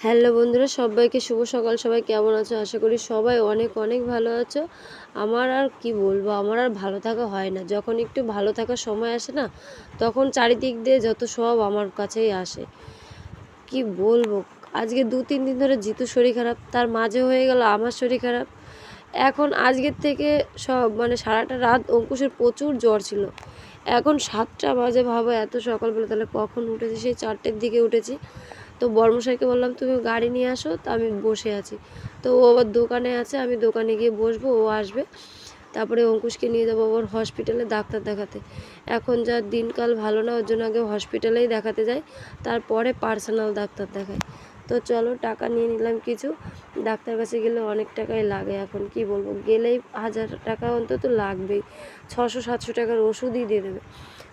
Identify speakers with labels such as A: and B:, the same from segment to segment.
A: Hello বন্ধুরা, সবাইকে শুভ সকাল। সবাই কেমন আছো? আশা করি সবাই অনেক অনেক ভালো আছো। আমার আর কি বলব, আমার আর ভালো থাকা হয় না। যখন একটু ভালো থাকার সময় আসে না, তখন চারিদিক দিয়ে যত সব আমার কাছেই আসে। কি বলব? আজকে দু তিন দিন ধরে জিতু শরীর খারাপ, তার মাঝে হয়ে গেল আমার শরীর খারাপ। এখন আজকের থেকে সব মানে সারাটা রাত অঙ্কুশের প্রচুর জ্বর ছিল। এখন সাতটা বাজে ভাবো, এত সকালবেলা তাহলে কখন উঠেছি? সেই চারটের দিকে উঠেছি। তো বর্মশাইকে বললাম, তুমি গাড়ি নিয়ে আসো, তো আমি বসে আছি। তো ও আবার দোকানে আছে, আমি দোকানে গিয়ে বসবো, ও আসবে। তারপরে অঙ্কুশকে নিয়ে যাব আবার হসপিটালে ডাক্তার দেখাতে। এখন যা দিনকাল ভালো না, ওর জন্য আগে হসপিটালেই দেখাতে যাই, তারপরে পার্সোনাল ডাক্তার দেখাই। তো চলো, টাকা নিয়ে নিলাম কিছু। ডাক্তার কাছে গেলে অনেক টাকাই লাগে এখন, কি বলব? গেলেই হাজার টাকা অন্তত লাগবেই। ছশো, সাতশো টাকার ওষুধই দিয়ে দেবে।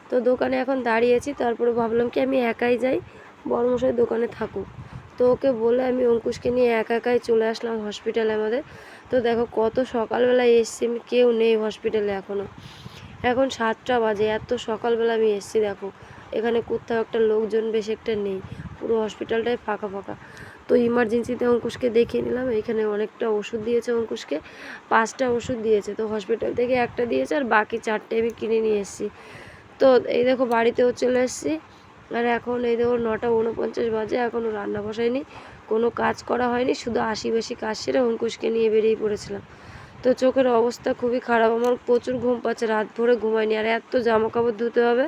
A: তো দোকানে এখন দাঁড়িয়েছি তারপরে ভাবলাম কি আমি একাই যাই বড়মশাই দোকানে থাকুক। তো ওকে বলে আমি অঙ্কুশকে নিয়ে একা একাই চলে আসলাম হসপিটালে আমাদের। তো দেখো কত সকালবেলায় এসছি, আমি কেউ নেই হসপিটালে এখনও এখন। সাতটা বাজে, এত সকালবেলা আমি এসছি, দেখো। এখানে কোথাও একটা লোকজন বেশি একটা নেই, পুরো হসপিটালটাই ফাঁকা ফাঁকা। তো ইমার্জেন্সিতে অঙ্কুশকে দেখিয়ে নিলাম, এখানে অনেকটা ওষুধ দিয়েছে অঙ্কুশকে, পাঁচটা ওষুধ দিয়েছে। তো হসপিটাল থেকে একটা দিয়েছে আর বাকি চারটে আমি কিনে নিয়ে এসেছি। তো এই দেখো বাড়িতেও চলে এসেছি। আর এখন এই দেখো নটা উনপঞ্চাশ বাজে এখনও রান্না বসায়নি, কোনো কাজ করা হয়নি, শুধু আশি বেশি কাজ সেরে অঙ্কুশকে নিয়ে বেরিয়ে পড়েছিলাম। তো চোখের অবস্থা খুবই খারাপ, আমার প্রচুর ঘুম পাচ্ছে, রাত ভরে ঘুমায়নি, আর এত জামা কাপড় ধুতে হবে।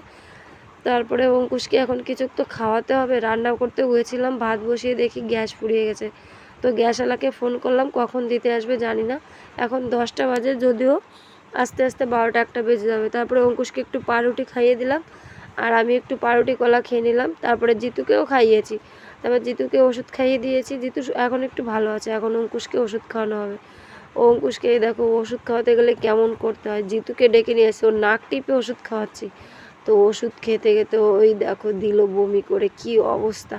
A: তারপরে অঙ্কুশকে এখন কিছু তো খাওয়াতে হবে রান্না করতে গিয়েছিলাম, ভাত বসিয়ে দেখি গ্যাস পুড়িয়ে গেছে। তো গ্যাসওয়ালাকে ফোন করলাম, কখন দিতে আসবে জানি না, এখন দশটা বাজে, যদিও আস্তে আস্তে বারোটা একটা বেজে যাবে। তারপরে অঙ্কুশকে একটু পাউরুটি খাইয়ে দিলাম আর আমি একটু পাউরুটি কলা খেয়ে নিলাম, তারপরে জিতুকেও খাইয়েছি। তারপর জিতুকে ওষুধ খাইয়ে দিয়েছি, জিতু এখন একটু ভালো আছে, এখন অঙ্কুশকে ওষুধ খাওয়ানো হবে। ও অঙ্কুশকে দেখো ওষুধ খাওয়াতে গেলে কেমন করতে হয়? জিতুকে ডেকে নিয়ে এসে ওর নাক টিপে ওষুধ খাওয়াচ্ছি। তো ওষুধ খেতে খেতে ওই দেখো দিল বমি করে, কি অবস্থা?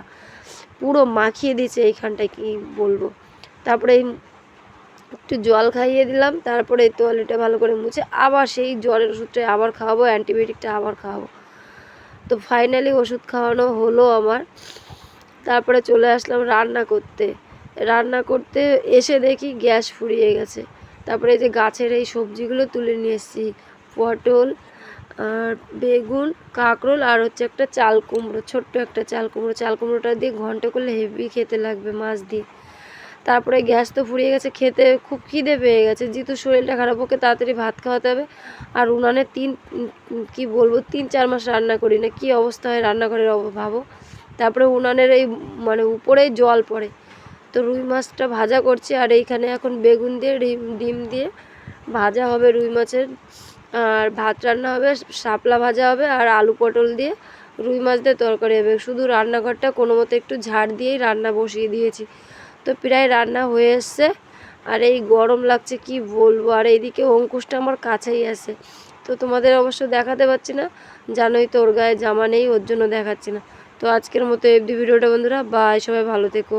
A: পুরো মাখিয়ে দিয়েছে এইখানটায়, কি বলব? তারপরে একটু জল খাইয়ে দিলাম, তারপরে তোয়ালিটা ভালো করে মুছে আবার সেই জ্বরের ওষুধটা আবার খাওয়াবো অ্যান্টিবায়োটিকটা আবার খাওয়াবো। তো ফাইনালি ওষুধ খাওয়ানো হলো আমার। তারপরে চলে আসলাম রান্না করতে। রান্না করতে এসে দেখি গ্যাস ফুরিয়ে গেছে। তারপরে এই যে গাছের এই সবজিগুলো তুলে নিয়ে এসেছি। পটল, আর বেগুন, কাঁকরোল, আর হচ্ছে একটা চাল কুমড়ো, ছোট্ট একটা চাল কুমড়ো। চাল কুমড়োটা দিয়ে ঘণ্টা করলে হেভি খেতে লাগবে মাছ দিয়ে। তারপরে গ্যাস তো ফুরিয়ে গেছে, খেতে খুব খিদে পেয়ে গেছে। যেহেতু শরীরটা খারাপ ওকে তাড়াতাড়ি ভাত খাওয়াতে হবে। আর উনানে তিন কি বলব, তিন, চার মাস রান্না করি না, কি অবস্থা হয় রান্নাঘরের ভাবো। তারপরে উনানের এই মানে উপরেই জল পড়ে। তো রুই মাছটা ভাজা করছি, আর এইখানে এখন বেগুন দিয়ে, ডিম ডিম দিয়ে ভাজা হবে রুই মাছের। আর ভাত রান্না হবে, শাপলা ভাজা হবে, আর আলু পটল দিয়ে রুই মাছ দিয়ে তরকারি হবে। শুধু রান্নাঘরটা কোনো মতো একটু ঝাড় দিয়েই রান্না বসিয়ে দিয়েছি। তো প্রায় রান্না হয়ে এসছে। আর এই গরম লাগছে, কি বলব? আর এইদিকে অঙ্কুশটা আমার কাছেই আছে। তো তোমাদের অবশ্য দেখাতে পারছি না। জানোই তো ওর গায়ে জামা নেই, ওর জন্য দেখাচ্ছি না। তো আজকের মতো এফডি ভিডিওটা, বন্ধুরা। বাই, সবাই ভালো থেকো।